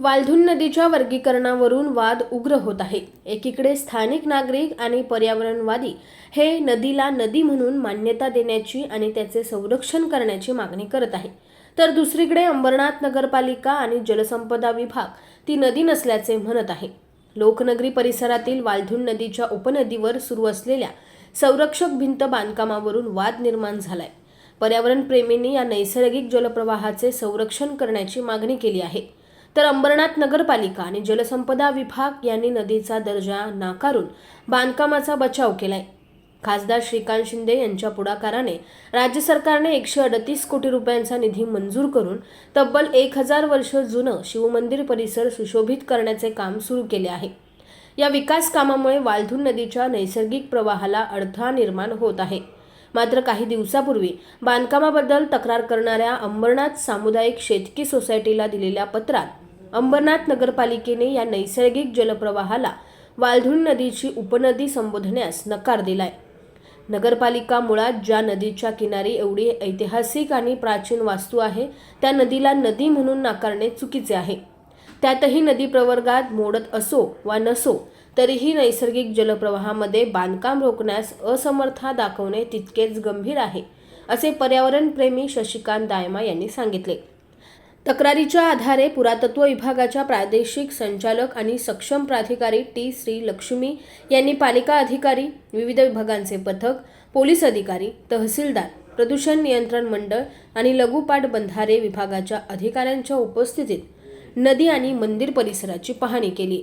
वालधुन नदीच्या वर्गीकरणावरून वाद उग्र होत आहे. एकीकडे स्थानिक नागरिक आणि पर्यावरणवादी हे नदीला नदी म्हणून मान्यता देण्याची आणि त्याचे संरक्षण करण्याची मागणी करत आहे. तर दुसरीकडे अंबरनाथ नगरपालिका आणि जलसंपदा विभाग ती नदी नसल्याचे म्हणत आहे. लोकनगरी परिसरातील वालधुन नदीच्या उपनदीवर सुरू असलेल्या संरक्षक भिंत बांधकामावरून वाद निर्माण झालाय. पर्यावरण प्रेमींनी या नैसर्गिक जलप्रवाहाचे संरक्षण करण्याची मागणी केली आहे. तर अंबरनाथ नगरपालिका आणि जलसंपदा विभाग यांनी नदीचा दर्जा नाकारून बांधकामाचा बचाव केलाय. खासदार श्रीकांत शिंदे यांच्या पुढाकाराने राज्य सरकारने एकशे अडतीस कोटी रुपयांचा निधी मंजूर करून तब्बल एक हजार वर्ष जुनं शिवमंदिर परिसर सुशोभित करण्याचे काम सुरू केले आहे. या विकास कामामुळे वालधुन नदीच्या नैसर्गिक प्रवाहाला अडथळा निर्माण होत आहे. मात्र काही दिवसापूर्वी बांधकामाबद्दल तक्रार करणाऱ्या अंबरनाथ सामुदायिक शेतकी सोसायटीला दिलेल्या पत्रात अंबरनाथ नगरपालिकेने या नैसर्गिक जलप्रवाहाला वालधुन नदीची उपनदी संबोधण्यास नकार दिलाय. नगरपालिका मुळात ज्या नदीच्या किनारी एवढी ऐतिहासिक आणि प्राचीन वास्तू आहे त्या नदीला नदी म्हणून नाकारणे चुकीचे आहे. त्यातही नदी प्रवर्गात मोडत असो वा नसो तरीही नैसर्गिक जलप्रवाहामध्ये बांधकाम रोखण्यास असमर्था दाखवणे तितकेच गंभीर आहे असे पर्यावरणप्रेमी शशिकांत दायमा यांनी सांगितले. तक्रारीच्या आधारे पुरातत्व विभागाच्या प्रादेशिक संचालक आणि सक्षम प्राधिकारी टी श्री लक्ष्मी यांनी पालिका अधिकारी विविध विभागांचे पथक पोलीस अधिकारी तहसीलदार प्रदूषण नियंत्रण मंडळ आणि लघुपाट बंधारे विभागाच्या अधिकाऱ्यांच्या उपस्थितीत नदी आणि मंदिर परिसराची पाहणी केली.